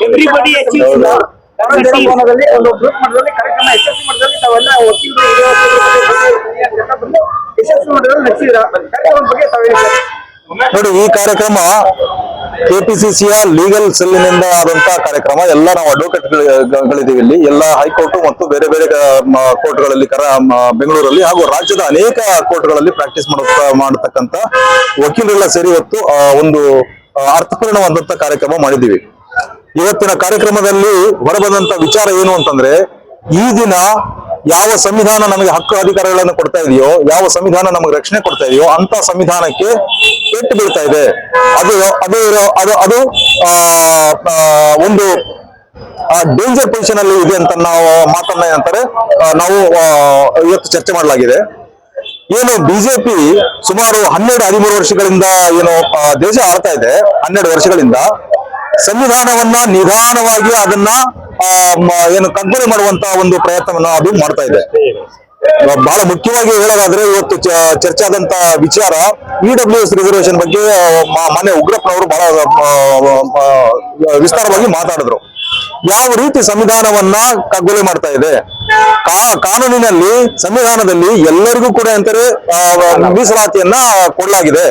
Everybody achieves ನೋಡಿ ಈ ಒಂದು ಗ್ರೂಪ್ ಮಟ್ಟದಲ್ಲಿ ಕಾರ್ಯಕ್ರಮ ಕೆ ಪಿ ಸಿ ಸಿಯ ಲೀಗಲ್ ಸೆಲ್ನಿಂದ ಬಂದು ಯಶಸ್ವಿ ಮಟ್ಟದಲ್ಲಿ ನಡೆಸಿದ್ರ. ಕಾರ್ಯಕ್ರಮದ ಬಗ್ಗೆ ತಾವು ನೋಡಿ ಈ ಕಾರ್ಯಕ್ರಮ ಕೆಪಿಸಿಸಿಯ ಲೀಗಲ್ ಸೆಲ್ಲಿನಿಂದ ಆದಂತಹ ಕಾರ್ಯಕ್ರಮ. ಎಲ್ಲ ನಾವು ಅಡ್ವೊಕೇಟ್ ಗಳಿದ್ದೀವಿ ಇಲ್ಲಿ. ಎಲ್ಲ ಹೈಕೋರ್ಟ್ ಮತ್ತು ಬೇರೆ ಬೇರೆ ಕೋರ್ಟ್ಗಳಲ್ಲಿ ಕರ ಮ, ಬೆಂಗಳೂರಲ್ಲಿ ಹಾಗೂ ರಾಜ್ಯದ ಅನೇಕ ಕೋರ್ಟ್ಗಳಲ್ಲಿ ಪ್ರಾಕ್ಟೀಸ್ ಮಾಡುತ್ತಾ ಮಾಡತಕ್ಕಂತ ವಕೀಲರೆಲ್ಲ ಸೇರಿ ಇವತ್ತು ಒಂದು ಅರ್ಥಪೂರ್ಣವಾದಂತ ಕಾರ್ಯಕ್ರಮ ಮಾಡಿದ್ದೀವಿ. ಇವತ್ತಿನ ಕಾರ್ಯಕ್ರಮದಲ್ಲಿ ಹೊರಬಂದಂತ ವಿಚಾರ ಏನು ಅಂತಂದ್ರೆ, ಈ ದಿನ ಯಾವ ಸಂವಿಧಾನ ನಮಗೆ ಹಕ್ಕು ಅಧಿಕಾರಗಳನ್ನು ಕೊಡ್ತಾ ಇದೆಯೋ, ಯಾವ ಸಂವಿಧಾನ ನಮಗೆ ರಕ್ಷಣೆ ಕೊಡ್ತಾ ಇದೆಯೋ ಅಂತ ಸಂವಿಧಾನಕ್ಕೆ ಪೆಟ್ಟು ಬೀಳ್ತಾ ಇದೆ. ಅದು ಅದು ಅದು ಅದು ಒಂದು ಡೇಂಜರ್ ಪೊಸಿಷನ್ ಅಲ್ಲಿ ಇದೆ ಅಂತ ನಾವು ಮಾತನ್ನ ಏನಂತಾರೆ ನಾವು ಇವತ್ತು ಚರ್ಚೆ ಮಾಡಲಾಗಿದೆ. ಏನು ಬಿಜೆಪಿ ಸುಮಾರು ಹನ್ನೆರಡು ಹದಿಮೂರು ವರ್ಷಗಳಿಂದ ಏನು ದೇಶ ಆಳ್ತಾ ಇದೆ, ಹನ್ನೆರಡು ವರ್ಷಗಳಿಂದ. ಸಂವಿಧಾನವನ್ನ ನಿಧಾನವಾಗಿ ಅದನ್ನ ಏನು ಕಗ್ಗೊಲೆ ಮಾಡುವಂತ ಒಂದು ಪ್ರಯತ್ನವನ್ನ ಅದು ಮಾಡ್ತಾ ಇದೆ. ಬಹಳ ಮುಖ್ಯವಾಗಿ ಹೇಳೋದಾದ್ರೆ ಇವತ್ತು ಚರ್ಚಾದಂತ ವಿಚಾರ ಇ ಡಬ್ಲ್ಯೂ ಎಸ್ ರಿಸರ್ವೇಶನ್ ಬಗ್ಗೆ ಮಾನ್ಯ ಉಗ್ರಪ್ಪನವರು ಬಹಳ ವಿಸ್ತಾರವಾಗಿ ಮಾತಾಡಿದ್ರು. ಯಾವ ರೀತಿ ಸಂವಿಧಾನವನ್ನ ಕಗ್ಗೊಲೆ ಮಾಡ್ತಾ ಇದೆ? ಕಾನೂನಿನಲ್ಲಿ, ಸಂವಿಧಾನದಲ್ಲಿ ಎಲ್ಲರಿಗೂ ಕೂಡ ಅಂತಾರೆ ಮೀಸಲಾತಿಯನ್ನ ಕೊಡಲಾಗಿದೆ.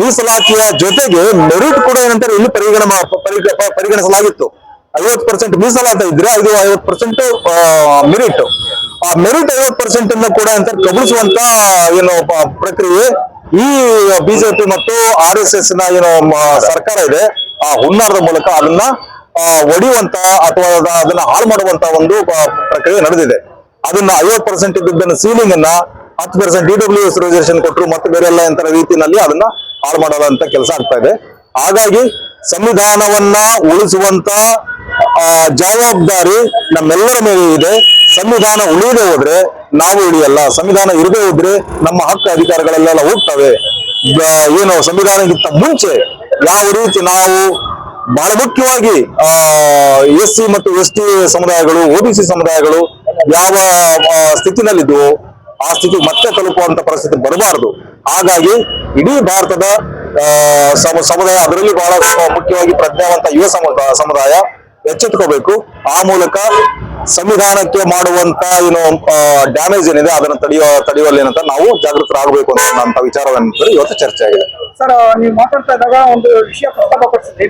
ಮೀಸಲಾತಿಯ ಜೊತೆಗೆ ಮೆರಿಟ್ ಕೂಡ ಏನಂತಾರೆ ಇಲ್ಲಿ ಪರಿಗಣ ಪರಿಗಣಿಸಲಾಗಿತ್ತು. ಐವತ್ತು ಪರ್ಸೆಂಟ್ ಮೀಸಲಾತ ಇದ್ರೆ ಇದು ಐವತ್ತು ಪರ್ಸೆಂಟ್ ಮೆರಿಟ್ ಆ ಮೆರಿಟ್ ಐವತ್ತು ಪರ್ಸೆಂಟ್ ಇಂದ ಕೂಡ ಅಂತ ಕಬಳಿಸುವಂತ, ಏನು ಪ್ರಕ್ರಿಯೆ ಈ ಬಿಜೆಪಿ ಮತ್ತು ಆರ್ ಎಸ್ ಎಸ್ನ ಏನು ಸರ್ಕಾರ ಇದೆ. ಆ ಹುನ್ನಾರದ ಮೂಲಕ ಅದನ್ನ ಒಡೆಯುವಂತ ಅಥವಾ ಅದನ್ನ ಹಾಳು ಮಾಡುವಂತ ಒಂದು ಪ್ರಕ್ರಿಯೆ ನಡೆದಿದೆ. ಅದನ್ನ ಐವತ್ತು ಪರ್ಸೆಂಟ್ ಇದ್ದದನ್ನ ಸೀಲಿಂಗ್ ಅನ್ನ ಹತ್ತು percent D W S reservation ಕೊಟ್ಟರು ಮತ್ತೆ ಬೇರೆ ಎಲ್ಲ ರೀತಿಯಲ್ಲಿ ಅದನ್ನ ಹಾಳು ಮಾಡೋದಂತ ಕೆಲಸ ಆಗ್ತಾ ಇದೆ. ಹಾಗಾಗಿ ಸಂವಿಧಾನವನ್ನ ಉಳಿಸುವಂತ ಜವಾಬ್ದಾರಿ ನಮ್ಮೆಲ್ಲರ ಮೇಲೆ ಇದೆ. ಸಂವಿಧಾನ ಉಳಿಯದೆ ಹೋದ್ರೆ ನಾವು ಉಳಿಯಲ್ಲ. ಸಂವಿಧಾನ ಇರದೇ ಹೋದ್ರೆ ನಮ್ಮ ಹಕ್ಕು ಅಧಿಕಾರಗಳಲ್ಲೆಲ್ಲ ಹೋಗ್ತವೆ. ಏನು ಸಂವಿಧಾನಕ್ಕಿಂತ ಮುಂಚೆ ಯಾವ ರೀತಿ ನಾವು ಬಹಳ ಮುಖ್ಯವಾಗಿ, ಆ, ಎಸ್ ಸಿ ಮತ್ತು ಎಸ್ ಟಿ ಸಮುದಾಯಗಳು ಒಬಿಸಿ ಸಮುದಾಯಗಳು ಯಾವ ಸ್ಥಿತಿನಲ್ಲಿದ್ವು ಆ ಸ್ಥಿತಿ ಮತ್ತೆ ತಲುಪುವಂತ ಪರಿಸ್ಥಿತಿ ಬರಬಾರದು. ಹಾಗಾಗಿ ಇಡೀ ಭಾರತದ ಸಮುದಾಯ, ಅದರಲ್ಲಿ ಬಹಳ ಮುಖ್ಯವಾಗಿ ಪ್ರಜ್ಞಾವಂತ ಯುವ ಸಮುದಾಯ ಎಚ್ಚೆತ್ಕೋಬೇಕು. ಆ ಮೂಲಕ ಸಂವಿಧಾನಕ್ಕೆ ಮಾಡುವಂತ ಏನು ಡ್ಯಾಮೇಜ್ ಏನಿದೆ, ಅದನ್ನು ತಡೆಯುವ ತಡೆಯುವಲ್ಲಿ ಏನಂತ ನಾವು ಜಾಗೃತರಾಗಬೇಕು ಅಂತ ವಿಚಾರವನ್ನು ಇವತ್ತು ಚರ್ಚೆ ಆಗಿದೆ. ಸರ್, ನೀವು ಮಾತಾಡ್ತಾ ಇದ್ದಾಗ ಒಂದು ವಿಷಯ ಪ್ರಸ್ತಾಪ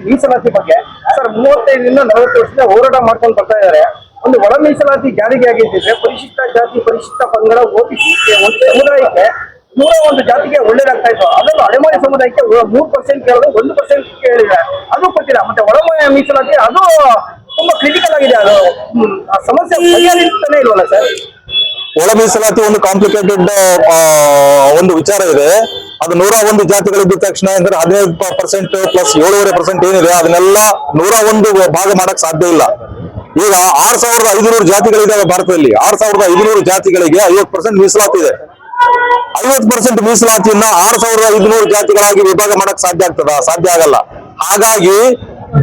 ಮೀಸಲಾತಿ ಬಗ್ಗೆ. ಸರ್, ಮೂವತ್ತೈದರಿಂದ ನಲವತ್ತು ವರ್ಷದಿಂದ ಹೋರಾಟ ಮಾಡ್ಕೊಂಡು ಬರ್ತಾ ಇದ್ದಾರೆ. ಒಂದು ಒಳ ಮೀಸಲಾತಿ ಜಾರಿಗೆ ಆಗಿದ್ದಿದ್ರೆ ಪರಿಶಿಷ್ಟ ಜಾತಿ, ಪರಿಶಿಷ್ಟ ಪಂಗಡ ಓಬಿಸಿ ಒಂದು ಸಮುದಾಯಕ್ಕೆ ನೂರ ಒಂದು ಜಾತಿಗೆ ಒಳ್ಳೇದಾಗ್ತಾ ಇತ್ತು. ಅದನ್ನು ಅಲೆಮಾರಿ ಸಮುದಾಯಕ್ಕೆ ಮೂರು ಪರ್ಸೆಂಟ್ ಕೇಳಿದ್ರೆ ಒಂದು ಪರ್ಸೆಂಟ್ ಕೇಳಿದೆ ಅದು ಕೊಟ್ಟಿಲ್ಲ. ಮತ್ತೆ ಒಳ ಮೀಸಲಾತಿ, ಅದು ತುಂಬಾ ಕ್ರಿಟಿಕಲ್ ಆಗಿದೆ. ಅದು ಆ ಸಮಸ್ಯೆ ಪರಿಹರಿಸ್ತಾನೆ ಇಲ್ವಲ್ಲ ಸರ್? ಒಳ ಮೀಸಲಾತಿ ಒಂದು ಕಾಂಪ್ಲಿಕೇಟೆಡ್ ಒಂದು ವಿಚಾರ ಇದೆ. ಅದು ನೂರ ಒಂದು ಜಾತಿಗಳಿದ್ದ ತಕ್ಷಣ ಅಂದ್ರೆ ಹದಿನೈದು ಪರ್ಸೆಂಟ್ ಪ್ಲಸ್ ಏಳುವರೆ ಪರ್ಸೆಂಟ್ ಏನಿದೆ, ಅದನ್ನೆಲ್ಲ ನೂರ ಒಂದು ಭಾಗ ಮಾಡಕ್ ಸಾಧ್ಯ ಇಲ್ಲ. ಈಗ ಆರ್ ಸಾವಿರದ ಐದುನೂರು ಜಾತಿಗಳಿದಾವೆ ಭಾರತದಲ್ಲಿ. ಆರ್ ಸಾವಿರದ ಐದುನೂರು ಜಾತಿಗಳಿಗೆ ಐವತ್ತು ಪರ್ಸೆಂಟ್ ಮೀಸಲಾತಿ ಇದೆ. ಐವತ್ತು ಪರ್ಸೆಂಟ್ ಮೀಸಲಾತಿಯನ್ನ ಆರ್ ಸಾವಿರದ ಐದುನೂರು ಜಾತಿಗಳಾಗಿ ವಿಭಾಗ ಮಾಡಕ್ ಸಾಧ್ಯ ಆಗ್ತದ? ಸಾಧ್ಯ ಆಗಲ್ಲ. ಹಾಗಾಗಿ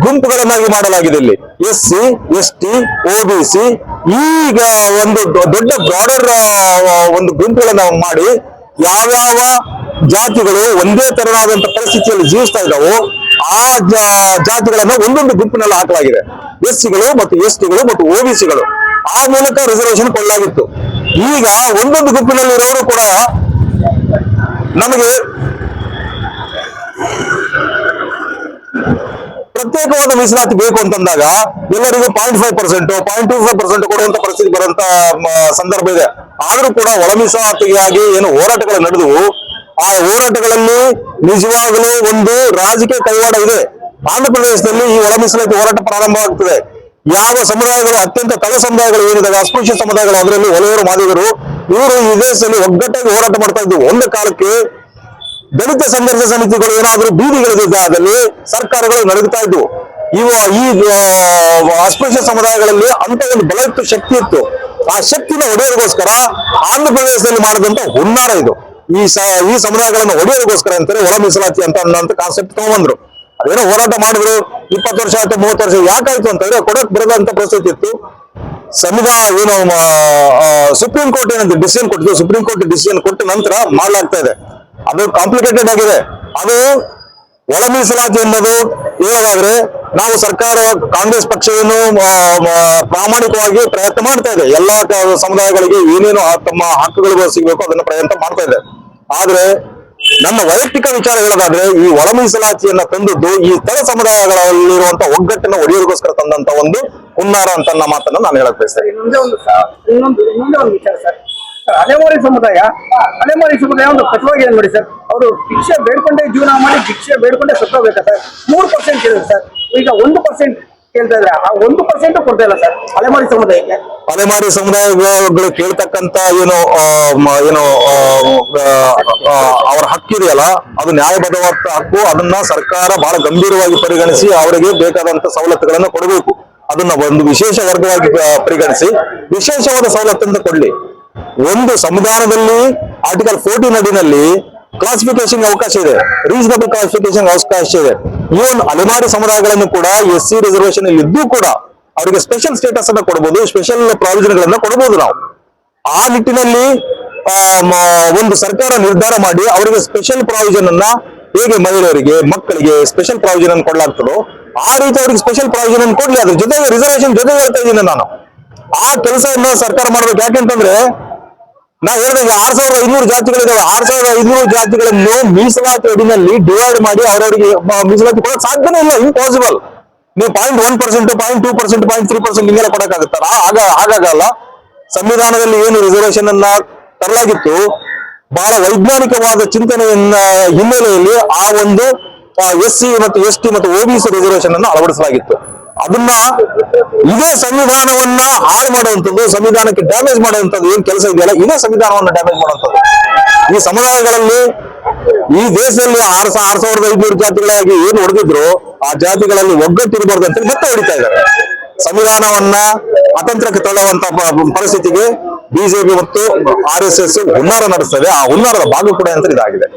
ಗುಂಪುಗಳನ್ನಾಗಿ ಮಾಡಲಾಗಿದೆ ಇಲ್ಲಿ. S C, S T OBC ಈಗ ಒಂದು ದೊಡ್ಡ ಬ್ರಾಡರ್ ಒಂದು ಗುಂಪುಗಳನ್ನ ಮಾಡಿ ಯಾವ್ಯಾವ ಜಾತಿಗಳು ಒಂದೇ ತರನಾದಂತ ಪರಿಸ್ಥಿತಿಯಲ್ಲಿ ಜೀವಿಸ್ತಾ ಇದ್ದಾವೋ ಆ ಜಾತಿಗಳನ್ನ ಒಂದೊಂದು ಗುಂಪಿನಲ್ಲಿ ಹಾಕಲಾಗಿದೆ. ಎಸ್ ಸಿಗಳು ಮತ್ತು ಎಸ್ ಟಿಗಳು ಮತ್ತು ಒಬಿಸಿಗಳು ಆ ಮೂಲಕ ರಿಸರ್ವೇಶನ್ ಕೊಡಲಾಗಿತ್ತು. ಈಗ ಒಂದೊಂದು ಗುಂಪಿನಲ್ಲಿರೋರು ಕೂಡ ನಮಗೆ ಪ್ರತ್ಯೇಕವಾದ ಮೀಸಲಾತಿ ಬೇಕು ಅಂತಂದಾಗ ಎಲ್ಲರಿಗೂ point five percent point two five percent ಕೊಡುವಂತ ಪರಿಸ್ಥಿತಿ ಬರುವಂತ ಸಂದರ್ಭ ಇದೆ. ಆದ್ರೂ ಕೂಡ ಒಳ ಮೀಸಲಾತಿಗಾಗಿ ಏನು ಹೋರಾಟಗಳು ನಡೆದವು. ಆ ಹೋರಾಟಗಳಲ್ಲಿ ನಿಜವಾಗಲೂ ಒಂದು ರಾಜಕೀಯ ಕೈವಾಡ ಇದೆ. ಆಂಧ್ರ ಪ್ರದೇಶದಲ್ಲಿ ಈ ಒಳ ಮೀಸಲಾತಿ ಹೋರಾಟ ಪ್ರಾರಂಭವಾಗ್ತದೆ. ಯಾವ ಸಮುದಾಯಗಳು, ಅತ್ಯಂತ ತಳ ಸಮುದಾಯಗಳು ಏನಿದಾವೆ, ಅಸ್ಪೃಶ್ಯ ಸಮುದಾಯಗಳು, ಅದರಲ್ಲಿ ಒಲೆಯವರು ಮಾದಿಗರು, ಇವರು ಈ ಒಗ್ಗಟ್ಟಾಗಿ ಹೋರಾಟ ಮಾಡ್ತಾ ಇದ್ದು ಒಂದು ಕಾಲಕ್ಕೆ ದಲಿತ ಸಂಘರ್ಷ ಸಮಿತಿಗಳು ಏನಾದರೂ ಬೀದಿಗಳಿದ್ದಾದಲ್ಲಿ ಸರ್ಕಾರಗಳು ನಡೀತಾ ಇದ್ವು. ಇವ ಈ ಅಸ್ಪೃಶ್ಯ ಸಮುದಾಯಗಳಲ್ಲಿ ಅಂತ ಒಂದು ಬಲಯುಕ್ತ ಶಕ್ತಿ ಇತ್ತು. ಆ ಶಕ್ತಿನ ಒಡೆಯರಿಗೋಸ್ಕರ ಆಂಧ್ರ ಪ್ರದೇಶದಲ್ಲಿ ಮಾಡಿದಂತ ಹುನ್ನಾರ ಇದು. ಈ ಸ, ಈ ಸಮುದಾಯಗಳನ್ನು ಹೊಡೆಯೋದಕ್ಕೋಸ್ಕರ ಅಂತಾರೆ ಒಳ ಮೀಸಲಾತಿ ಅಂತ ಅನ್ನೋ ಕಾನ್ಸೆಪ್ಟ್ ತಗೊಂಡ್ಬಂದ್ರು. ಅದೇನೋ ಹೋರಾಟ ಮಾಡಿದ್ರು, ಇಪ್ಪತ್ತು ವರ್ಷ ಆಯ್ತು, ಮೂವತ್ತು ವರ್ಷ ಯಾಕಾಯ್ತು ಅಂತಂದ್ರೆ ಕೊಡಕ್ ಬರದಂತ ಪರಿಸ್ಥಿತಿ ಇತ್ತು. ಸಂವಿಧಾನ ಏನು ಸುಪ್ರೀಂ ಕೋರ್ಟ್ ಏನಂತ ಡಿಸಿಷನ್ ಕೊಟ್ಟಿದ್ದು ಸುಪ್ರೀಂ ಕೋರ್ಟ್ ಡಿಸಿಷನ್ ಕೊಟ್ಟ ನಂತರ ಮಾಡಲಾಗ್ತಾ ಇದೆ. ಅದು ಕಾಂಪ್ಲಿಕೇಟೆಡ್ ಆಗಿದೆ. ಅದು ಒಳ ಮೀಸಲಾತಿ ಅನ್ನೋದು ಏನಾದ್ರೆ ನಾವು ಸರ್ಕಾರ, ಕಾಂಗ್ರೆಸ್ ಪಕ್ಷವನ್ನು ಏನು ಪ್ರಾಮಾಣಿಕವಾಗಿ ಪ್ರಯತ್ನ ಮಾಡ್ತಾ ಇದೆ. ಎಲ್ಲಾ ಸಮುದಾಯಗಳಿಗೆ ಏನೇನು ತಮ್ಮ ಹಕ್ಕುಗಳಿಗೂ ಸಿಗಬೇಕು, ಅದನ್ನ ಪ್ರಯತ್ನ ಮಾಡ್ತಾ ಇದೆ. ಆದ್ರೆ ನನ್ನ ವೈಯಕ್ತಿಕ ವಿಚಾರ ಈ ಒಳ ಮೀಸಲಾತಿಯನ್ನ ತಂದದ್ದು ಈ ತಳ ಸಮುದಾಯಗಳಲ್ಲಿರುವಂತ ಒಗ್ಗಟ್ಟನ್ನ ಒಡೆಯೋದಕ್ಕೋಸ್ಕರ ತಂದಂತ ಒಂದು ಹುನ್ನಾರ ಅಂತ ಮಾತನ್ನ ನಾನು ಹೇಳಕ್ ಬಯಸ್ತೇನೆ ಅಲೆಮಾರಿ ಸಮುದಾಯ ಅಲೆಮಾರಿ ಸಮುದಾಯ ಒಂದು ಕಟುವಾಗಿ ಏನ್ ನೋಡಿ ಸರ್? ಅವರು ಭಿಕ್ಷೆ ಬೇಡ್ಕೊಂಡೆ ಜೀವನ ಮಾಡಿ ಭಿಕ್ಷೆ ಬೇಡ್ಕೊಂಡೆ ಸತ್ತೋಗ್ಬೇಕಾ ಸರ್? ಮೂರು ಪರ್ಸೆಂಟ್ ಇದೆ ಸರ್. ಈಗ ಒಂದು ಪರ್ಸೆಂಟ್ ಕೇಳ್ತಾ ಇದ್ರೆ ಒಂದು ಪರ್ಸೆಂಟ್ ಕೊಡ್ತಾ ಇಲ್ಲ ಸರ್. ಅಲೆಮಾರಿ ಸಮುದಾಯಕ್ಕೆ. ಅಲೆಮಾರಿ ಸಮುದಾಯಗಳು ಕೇಳ್ತಕ್ಕಂತ ಏನು ಏನು ಅವರ ಹಕ್ಕಿದೆಯಲ್ಲ ಅದು ನ್ಯಾಯಬದ್ಧವಾದ ಹಕ್ಕು, ಅದನ್ನ ಸರ್ಕಾರ ಬಹಳ ಗಂಭೀರವಾಗಿ ಪರಿಗಣಿಸಿ ಅವರಿಗೆ ಬೇಕಾದಂತ ಸವಲತ್ತುಗಳನ್ನು ಕೊಡಬೇಕು. ಅದನ್ನ ಒಂದು ವಿಶೇಷ ವರ್ಗವಾಗಿ ಪರಿಗಣಿಸಿ, ವಿಶೇಷವಾದ ಸವಲತ್ತನ್ನು ಕೊಡ್ಲಿ. ಒಂದು ಸಂವಿಧಾನದಲ್ಲಿ ಆರ್ಟಿಕಲ್ ಫೋರ್ಟೀನ್ ಅಡಿನಲ್ಲಿ ಕ್ಲಾಸಿಫಿಕೇಶನ್ ಅವಕಾಶ ಇದೆ. ರೀಸನಬಲ್ ಕ್ಲಾಸಿಫಿಕೇಶನ್ ಅವಕಾಶ ಇದೆ. ಇವನ್ ಅಲೆಮಾರಿ ಸಮುದಾಯಗಳನ್ನು ಕೂಡ ಎಸ್ ಸಿ ರಿಸರ್ವೇಶನ್ ಇದ್ದು ಕೂಡ ಅವರಿಗೆ ಸ್ಪೆಷಲ್ ಸ್ಟೇಟಸ್ ಅನ್ನ ಕೊಡಬಹುದು ಸ್ಪೆಷಲ್ ಪ್ರಾವಿಷನ್ ಗಳನ್ನ ಕೊಡಬಹುದು ನಾವು. ಆ ನಿಟ್ಟಿನಲ್ಲಿ ಒಂದು ಸರ್ಕಾರ ನಿರ್ಧಾರ ಮಾಡಿ ಅವರಿಗೆ ಸ್ಪೆಷಲ್ ಪ್ರಾವಿಷನ್ ಅನ್ನ ಹೇಗೆ ಮಹಿಳೆಯರಿಗೆ, ಮಕ್ಕಳಿಗೆ ಸ್ಪೆಷಲ್ ಪ್ರಾವಿಷನ್ ಅನ್ನು ಕೊಡಲಾಗ್ತದೋ, ಆ ರೀತಿ ಅವರಿಗೆ ಸ್ಪೆಷಲ್ ಪ್ರಾವಿಷನ್ ಅನ್ನು ಕೊಡ್ಲಿ. ಅದ್ರ ಜೊತೆಗೆ ರಿಸರ್ವೇಶನ್ ಜೊತೆಗೆ ಹೇಳ್ತಾ ಇದ್ದೀನಿ ನಾನು. ಆ ಕೆಲಸವನ್ನ ಸರ್ಕಾರ ಮಾಡ್ಬೇಕು. ಯಾಕೆಂತಂದ್ರೆ ನಾ ಹೇಳಿದಂಗೆ ಆರ್ ಸಾವಿರದ ಐನೂರು ಜಾತಿಗಳಿದಾವೆ. ಆರ್ ಸಾವಿರದ ಐನೂರು ಜಾತಿಗಳನ್ನು ಮೀಸಲಾತಿ ಅಡಿನಲ್ಲಿ ಡಿವೈಡ್ ಮಾಡಿ ಅವರವರಿಗೆ ಮೀಸಲಾತಿ ಕೊಡಕ್ ಸಾಧ್ಯನೇ ಇಲ್ಲ. ಇಂಪಾಸಿಬಲ್ ನೀವು point one percent point two percent point three percent ಹಿಂಗೆಲ್ಲ ಕೊಡಕ್ಕಾಗುತ್ತಲ್ಲ? ಆಗ, ಹಾಗಾಗಲ್ಲ. ಸಂವಿಧಾನದಲ್ಲಿ ಏನು ರಿಸರ್ವೇಶನ್ ಅನ್ನ ತರಲಾಗಿತ್ತು? ಬಹಳ ವೈಜ್ಞಾನಿಕವಾದ ಚಿಂತನೆಯನ್ನ ಹಿನ್ನೆಲೆಯಲ್ಲಿ ಆ ಒಂದು ಎಸ್ ಸಿ ಮತ್ತು ಎಸ್ ಟಿ ಮತ್ತು ಒಬಿಸಿ ರಿಸರ್ವೇಶನ್ ಅನ್ನು ಅಳವಡಿಸಲಾಗಿತ್ತು. ಅದನ್ನ ಇದೇ ಸಂವಿಧಾನವನ್ನ ಹಾಳು ಮಾಡುವಂಥದ್ದು, ಸಂವಿಧಾನಕ್ಕೆ ಡ್ಯಾಮೇಜ್ ಮಾಡುವಂಥದ್ದು ಏನ್ ಕೆಲಸ ಇದೆಯಲ್ಲ, ಇದೇ ಸಂವಿಧಾನವನ್ನ ಡ್ಯಾಮೇಜ್ ಮಾಡುವಂಥದ್ದು. ಈ ಸಮುದಾಯಗಳಲ್ಲಿ ಈ ದೇಶದಲ್ಲಿ ಆರ್ ಆರ್ ಸಾವಿರದ ಐದುನೂರು ಜಾತಿಗಳಾಗಿ ಏನು ಹೊಡೆದಿದ್ರು ಆ ಜಾತಿಗಳಲ್ಲಿ ಒಗ್ಗಟ್ಟಿರಬಾರ್ದು ಅಂತ ಮತ್ತೆ ಹೊಡಿತಾ ಇದ್ದಾರೆ. ಸಂವಿಧಾನವನ್ನ ಅತಂತ್ರಕ್ಕೆ ತಳ್ಳುವಂತ ಪರಿಸ್ಥಿತಿಗೆ ಬಿಜೆಪಿ ಮತ್ತು ಆರ್ ಎಸ್ ಎಸ್ ಹುನ್ನಾರ ನಡೆಸ್ತದೆ. ಆ ಹುನ್ನಾರದ ಭಾಗ ಕೂಡ ಅಂತ ಇದಾಗಿದೆ.